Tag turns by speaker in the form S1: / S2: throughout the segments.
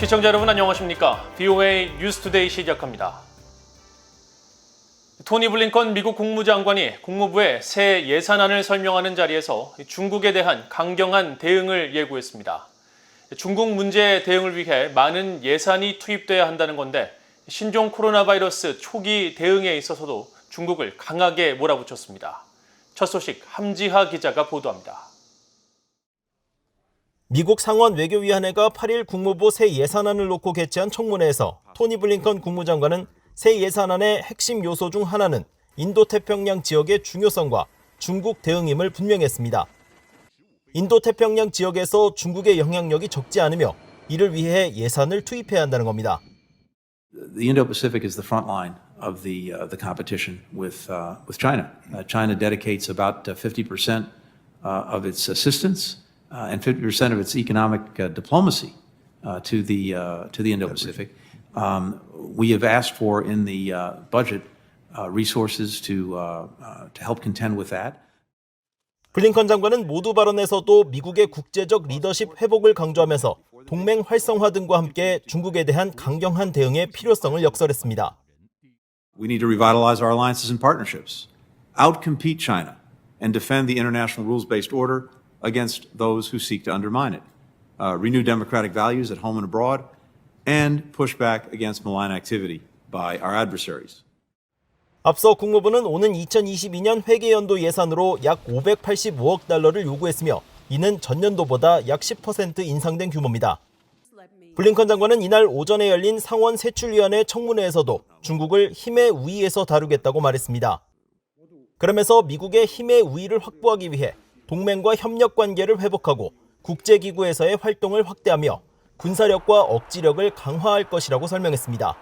S1: 시청자 여러분 안녕하십니까? BOA 뉴스투데이 시작합니다. 토니 블링컨 미국 국무장관이 국무부에 새 예산안을 설명하는 자리에서 중국에 대한 강경한 대응을 예고했습니다. 중국 문제 대응을 위해 많은 예산이 투입돼야 한다는 건데 신종 코로나 바이러스 초기 대응에 있어서도 중국을 강하게 몰아붙였습니다. 첫 소식 함지하 기자가 보도합니다.
S2: 미국 상원 외교위원회가 8일 국무부 새 예산안을 놓고 개최한 청문회에서 토니 블링컨 국무장관은 새 예산안의 핵심 요소 중 하나는 인도태평양 지역의 중요성과 중국 대응임을 분명했습니다. 인도태평양 지역에서 중국의 영향력이 적지 않으며 이를 위해 예산을 투입해야 한다는 겁니다.
S3: The Indo-Pacific is the front line of the uh, the competition with uh, with China. Uh, China dedicates about uh, 50 percent uh, of its assistance uh, and 50 percent of its economic uh, diplomacy uh, to the uh, to the Indo-Pacific. Um, we have asked for in the uh, budget uh, resources to uh, uh, to help contend with that.
S2: 블링컨 장관은 모두 발언에서도 미국의 국제적 리더십 회복을 강조하면서 동맹 활성화 등과 함께 중국에 대한 강경한 대응의 필요성을 역설했습니다.
S3: We need to revitalize our alliances and partnerships, outcompete China, and defend the international rules based order against those who seek to undermine it, uh, renew democratic values at home and abroad, and push back against malign activity by our adversaries.
S2: 앞서 국무부는 오는 2022년 회계연도 예산으로 약 585억 달러를 요구했으며 이는 전년도보다 약 10% 인상된 규모입니다. 블링컨 장관은 이날 오전에 열린 상원 세출위원회 청문회에서도 중국을 힘의 우위에서 다루겠다고 말했습니다. 그러면서 미국의 힘의 우위를 확보하기 위해 동맹과 협력 관계를 회복하고 국제기구에서의 활동을 확대하며 군사력과 억지력을 강화할 것이라고 설명했습니다.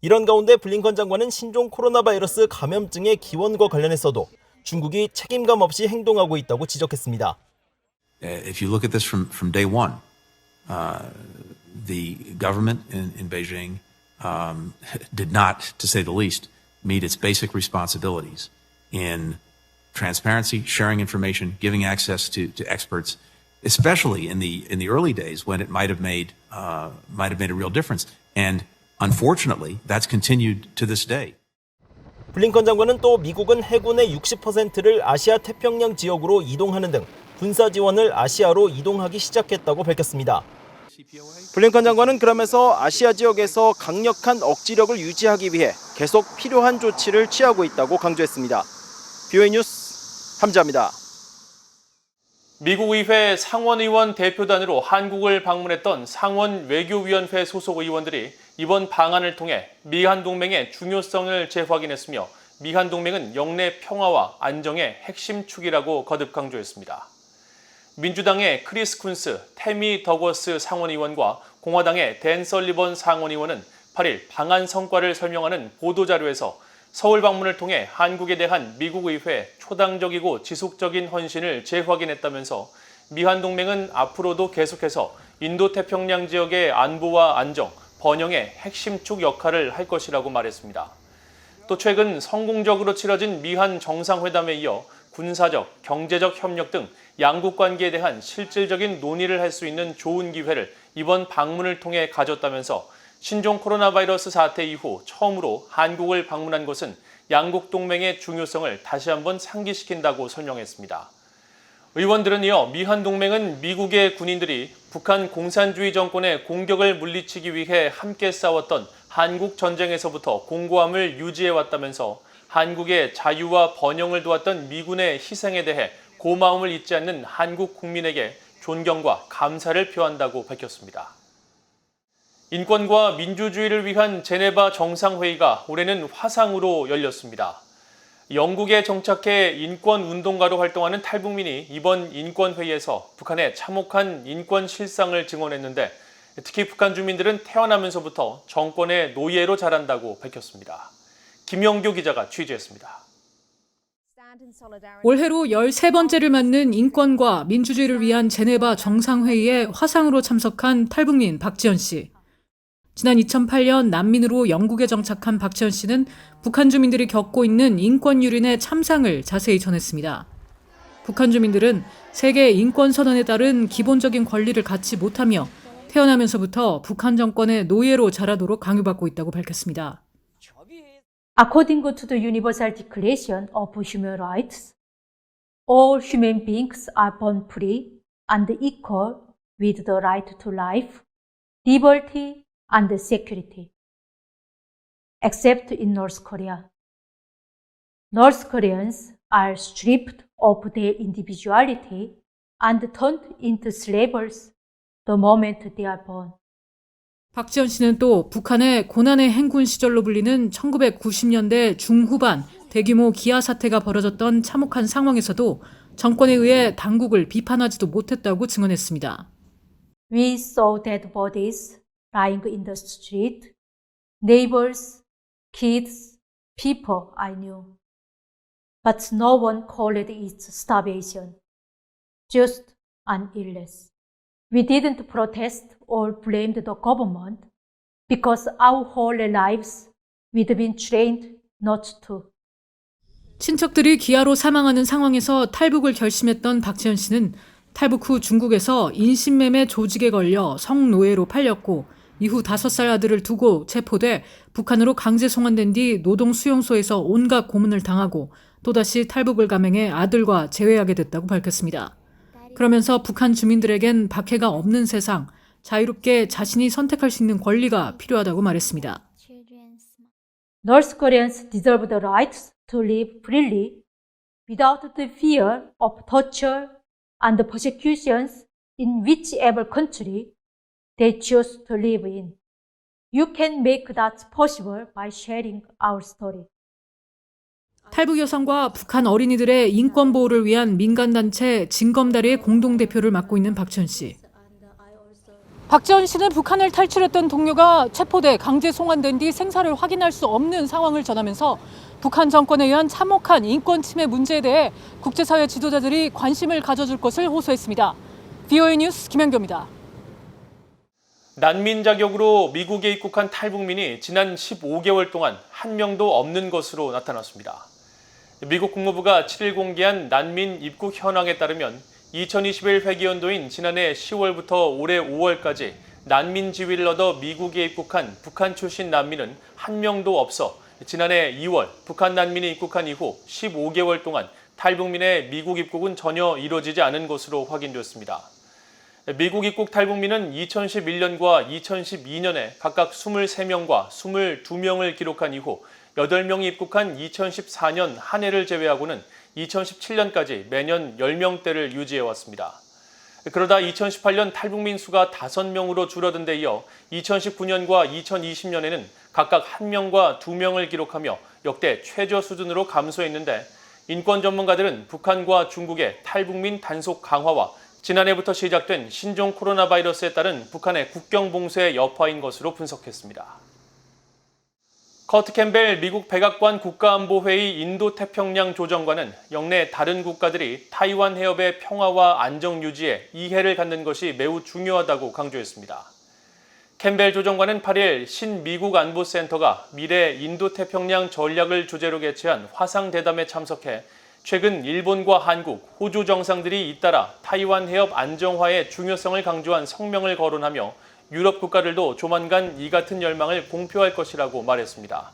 S2: 이런 가운데 블링컨 장관은 신종 코로나 바이러스 감염증의 기원과 관련해서도 중국이 책임감 없이 행동하고 있다고 지적했습니다.
S3: Uh, If you look at this from, from day one, uh, the government in, in Beijing um, did not, to say the least, meet its basic responsibilities in transparency, sharing information, giving access to, to experts, especially in the in the early days when it might have made uh, might have made a real difference. And unfortunately, that's continued to this day.
S2: 블링컨 장관은 또 미국은 해군의 60%를 아시아 태평양 지역으로 이동하는 등 군사 지원을 아시아로 이동하기 시작했다고 밝혔습니다. 블링컨 장관은 그러면서 아시아 지역에서 강력한 억지력을 유지하기 위해 계속 필요한 조치를 취하고 있다고 강조했습니다. BOA 뉴스 함자입니다.
S1: 미국 의회 상원의원 대표단으로 한국을 방문했던 상원 외교위원회 소속 의원들이 이번 방안을 통해 미한 동맹의 중요성을 재확인했으며 미한 동맹은 영내 평화와 안정의 핵심 축이라고 거듭 강조했습니다. 민주당의 크리스 쿤스, 태미 더거스 상원의원과 공화당의 댄 설리번 상원의원은 8일 방안 성과를 설명하는 보도자료에서 서울 방문을 통해 한국에 대한 미국 의회 초당적이고 지속적인 헌신을 재확인했다면서 미한 동맹은 앞으로도 계속해서 인도 태평양 지역의 안보와 안정, 번영의 핵심축 역할을 할 것이라고 말했습니다. 또 최근 성공적으로 치러진 미한 정상회담에 이어 군사적, 경제적 협력 등 양국 관계에 대한 실질적인 논의를 할 수 있는 좋은 기회를 이번 방문을 통해 가졌다면서 신종 코로나 바이러스 사태 이후 처음으로 한국을 방문한 것은 양국 동맹의 중요성을 다시 한번 상기시킨다고 설명했습니다. 의원들은 이어 미한 동맹은 미국의 군인들이 북한 공산주의 정권의 공격을 물리치기 위해 함께 싸웠던 한국 전쟁에서부터 공고함을 유지해 왔다면서 한국의 자유와 번영을 도왔던 미군의 희생에 대해 고마움을 잊지 않는 한국 국민에게 존경과 감사를 표한다고 밝혔습니다. 인권과 민주주의를 위한 제네바 정상회의가 올해는 화상으로 열렸습니다. 영국에 정착해 인권 운동가로 활동하는 탈북민이 이번 인권회의에서 북한의 참혹한 인권 실상을 증언했는데 특히 북한 주민들은 태어나면서부터 정권의 노예로 자란다고 밝혔습니다. 김영교 기자가 취재했습니다.
S4: 올해로 13번째를 맞는 인권과 민주주의를 위한 제네바 정상회의에 화상으로 참석한 탈북민 박지원 씨. 지난 2008년 난민으로 영국에 정착한 박지원 씨는 북한 주민들이 겪고 있는 인권 유린의 참상을 자세히 전했습니다. 북한 주민들은 세계 인권 선언에 따른 기본적인 권리를 갖지 못하며 태어나면서부터 북한 정권의 노예로 자라도록 강요받고 있다고 밝혔습니다.
S5: According to the Universal Declaration of Human Rights, all human beings are born free and equal with the right to life, liberty, and security. Except in North Korea. North Koreans are stripped of their individuality and turned into slavers the moment they are born.
S4: 박지원 씨는 또 북한의 고난의 행군 시절로 불리는 1990년대 중후반 대규모 기아 사태가 벌어졌던 참혹한 상황에서도 정권에 의해 당국을 비판하지도 못했다고 증언했습니다.
S5: We saw dead bodies lying in the street, neighbors, kids, people I knew. But no one called it starvation, just an illness. We didn't protest or blamed the government because our whole lives we'd been trained not to.
S4: 친척들이 기아로 사망하는 상황에서 탈북을 결심했던 박지원 씨는 탈북 후 중국에서 인신매매 조직에 걸려 성노예로 팔렸고 이후 다섯 살 아들을 두고 체포돼 북한으로 강제 송환된 뒤 노동 수용소에서 온갖 고문을 당하고 또다시 탈북을 감행해 아들과 재회하게 됐다고 밝혔습니다. 그러면서 북한 주민들에겐 박해가 없는 세상, 자유롭게 자신이 선택할 수 있는 권리가 필요하다고 말했습니다.
S5: North Koreans deserve the right to live freely without the fear of torture and persecutions in whichever country they choose to live in. You can make that possible by sharing our story.
S4: 탈북 여성과 북한 어린이들의 인권 보호를 위한 민간 단체 진검다리의 공동 대표를 맡고 있는 박지원 씨. 박지원 씨는 북한을 탈출했던 동료가 체포돼 강제 송환된 뒤 생사를 확인할 수 없는 상황을 전하면서 북한 정권에 의한 참혹한 인권 침해 문제에 대해 국제사회 지도자들이 관심을 가져줄 것을 호소했습니다. VOA 뉴스 김현교입니다.
S1: 난민 자격으로 미국에 입국한 탈북민이 지난 15개월 동안 한 명도 없는 것으로 나타났습니다. 미국 국무부가 7일 공개한 난민 입국 현황에 따르면 2021 회기연도인 지난해 10월부터 올해 5월까지 난민 지위를 얻어 미국에 입국한 북한 출신 난민은 한 명도 없어 지난해 2월 북한 난민이 입국한 이후 15개월 동안 탈북민의 미국 입국은 전혀 이루어지지 않은 것으로 확인됐습니다. 미국 입국 탈북민은 2011년과 2012년에 각각 23명과 22명을 기록한 이후 8명이 입국한 2014년 한 해를 제외하고는 2017년까지 매년 10명대를 유지해 왔습니다. 그러다 2018년 탈북민 수가 5명으로 줄어든 데 이어 2019년과 2020년에는 각각 1명과 2명을 기록하며 역대 최저 수준으로 감소했는데 인권 전문가들은 북한과 중국의 탈북민 단속 강화와 지난해부터 시작된 신종 코로나 바이러스에 따른 북한의 국경 봉쇄의 여파인 것으로 분석했습니다. 커트 캠벨 미국 백악관 국가안보회의 인도태평양 조정관은 영내 다른 국가들이 타이완 해협의 평화와 안정 유지에 이해를 갖는 것이 매우 중요하다고 강조했습니다. 캠벨 조정관은 8일 신미국 안보센터가 미래 인도태평양 전략을 주제로 개최한 화상대담에 참석해 최근 일본과 한국, 호주 정상들이 잇따라 타이완 해협 안정화의 중요성을 강조한 성명을 거론하며 유럽 국가들도 조만간 이 같은 열망을 공표할 것이라고 말했습니다.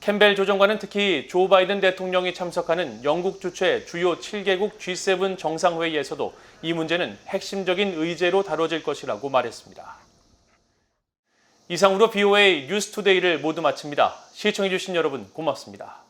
S1: 캠벨 조정관은 특히 조 바이든 대통령이 참석하는 영국 주최 주요 7개국 G7 정상회의에서도 이 문제는 핵심적인 의제로 다뤄질 것이라고 말했습니다. 이상으로 BOA 뉴스투데이를 모두 마칩니다. 시청해주신 여러분 고맙습니다.